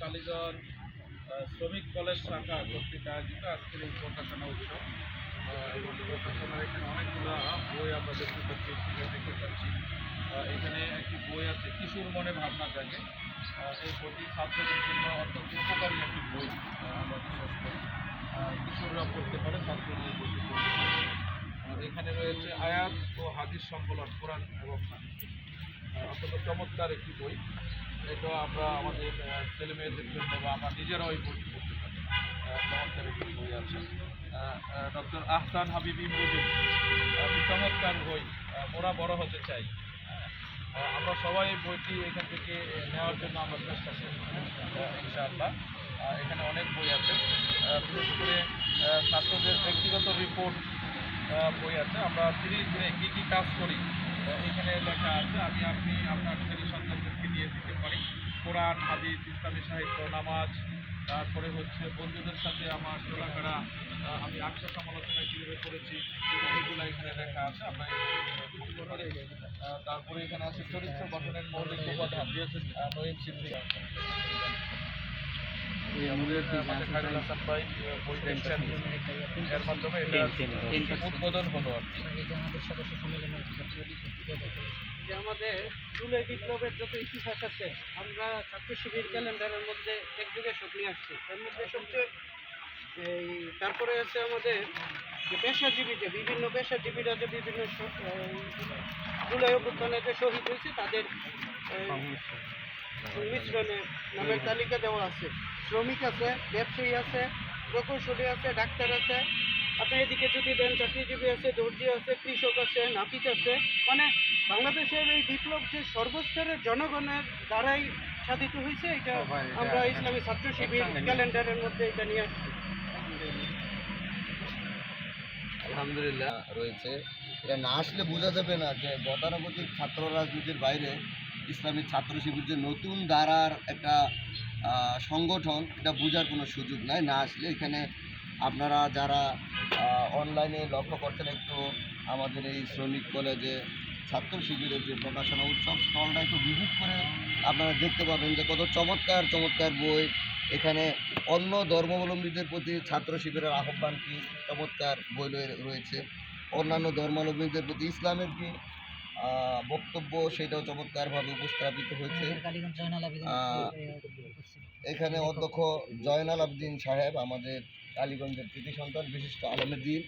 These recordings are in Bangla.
কালীগঞ্জ আহ, শ্রমিক কলেজ শাখা কর্তৃক আয়োজিত আজকের এই প্রকাশনা উৎসব। এবং প্রকাশনার এখানে অনেকগুলো বই আমরা দেখতে পাচ্ছি দেখতে পাচ্ছি এখানে একটি বই আছে কিশোর মনে ভাবনা জাগে। এই বইটি ছাত্রদের জন্য অত্যন্ত উপকারী একটি বই আমরা বিশ্বাস করি। কিশোররা পড়তে পারে ছাত্ররা এই বইটি পড়তে এখানে রয়েছে আয়াত ও হাদিস সংকলন কোরআন এবং অত্যন্ত চমৎকার একটি বই। এটা আমরা আমাদের আহ, ছেলে মেয়েদের জন্য বা আমরা নিজেরাও এই বইটি পড়তে পারি। চমৎকার একটি বই আছে। ডক্টর আহসান হাবিবি মজুদ চমৎকার বই মোরা বড় হতে চাই। আমরা সবাই বইটি এখান থেকে নেওয়ার জন্য আমরা চেষ্টা ইনশাআল্লাহ। এখানে অনেক বই আছে। বিশেষ করে ছাত্রদের ব্যক্তিগত রিপোর্ট বই আছে। আমরা তিরিশ দিনে কী কী কাজ করি এখানে লেখা আছে। আমি, আপনি আপনার ছেলে সন্তানদেরকে দিয়ে দিতে পারি কোরআন হাদিস ইসলামী সাহিত্য নামাজ তারপরে হচ্ছে বন্ধুদের সাথে আমার চলাফেরা আমি আত্ম সমালোচনা কীভাবে করেছি এগুলো এখানে লেখা আছে। আমরা পড়তে তারপরে এখানে আছে চরিত্র গঠনের মৌলিক উপাদান বই দেখছেন এর মাধ্যমে এটা উদ্বোধন হলো আর কি। যে আমাদের জুলাই বিপ্লবের যত ইতিহাস আছে আমরা ছাত্র শিবির ক্যালেন্ডারের মধ্যে একযোগে সব নিয়ে আসছি। এর মধ্যে সবচেয়ে এই তারপরে আছে আমাদের যে পেশাজীবী যে বিভিন্ন পেশাজীবীরা যে বিভিন্ন জুলাই অভ্যুত্থানে যে শহীদ হয়েছে তাদের এই, সংমিশ্রণে নামের তালিকা দেওয়া আছে। শ্রমিক আছে ব্যবসায়ী আছে প্রকৌশলী আছে ডাক্তার আছে আপনি এদিকে যদি দেন চাকরিজীবী আছে দর্জি আছে কৃষক আছে নাপিত আছে মানে বাংলাদেশের এই বিপ্লব যে সর্বস্তরের জনগণের দ্বারাই সাধিত হয়েছে এটা আমরা ইসলামী ছাত্র শিবির ক্যালেন্ডারের মধ্যে এটা নিয়ে আসছি। আলহামদুলিল্লাহ রয়েছে। এটা না আসলে বোঝা যাবে না যে গতানুগতিক ছাত্র রাজনীতির বাইরে ইসলামিক ছাত্র শিবির যে নতুন ধারার একটা আহ, সংগঠন এটা বোঝার কোনো সুযোগ নাই না আসলে এখানে আপনারা যারা অনলাইনে লক্ষ্য করছেন একটু আমাদের এই শ্রমিক কলেজে ছাত্র শিবিরের যে প্রকাশনা উৎসব স্থলটা একটু ভিজিট করে আপনারা দেখতে পাবেন যে কত চমৎকার চমৎকার বই। এখানে অন্য ধর্মাবলম্বীদের প্রতি ছাত্র শিবিরের আহ্বান কি? চমৎকার বই রয়ে- রয়েছে। অন্যান্য ধর্মাবলম্বীদের প্রতি ইসলামের কি? বক্তব্য সেটাও চমৎকারভাবে উপস্থাপিত হয়েছে। এখানে অধ্যক্ষ জয়নাল আবদিন সাহেব, আমাদের কালীগঞ্জের কৃতি সন্তান বিশিষ্ট আলমেদ্দিন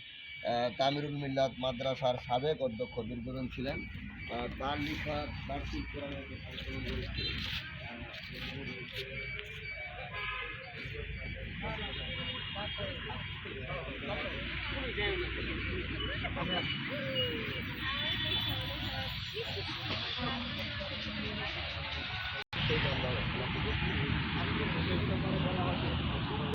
তামিরুল মিল্লাত মাদ্রাসার সাবেক অধ্যক্ষ দীর্ঘদিন ছিলেন। তার লেখা কোরআনের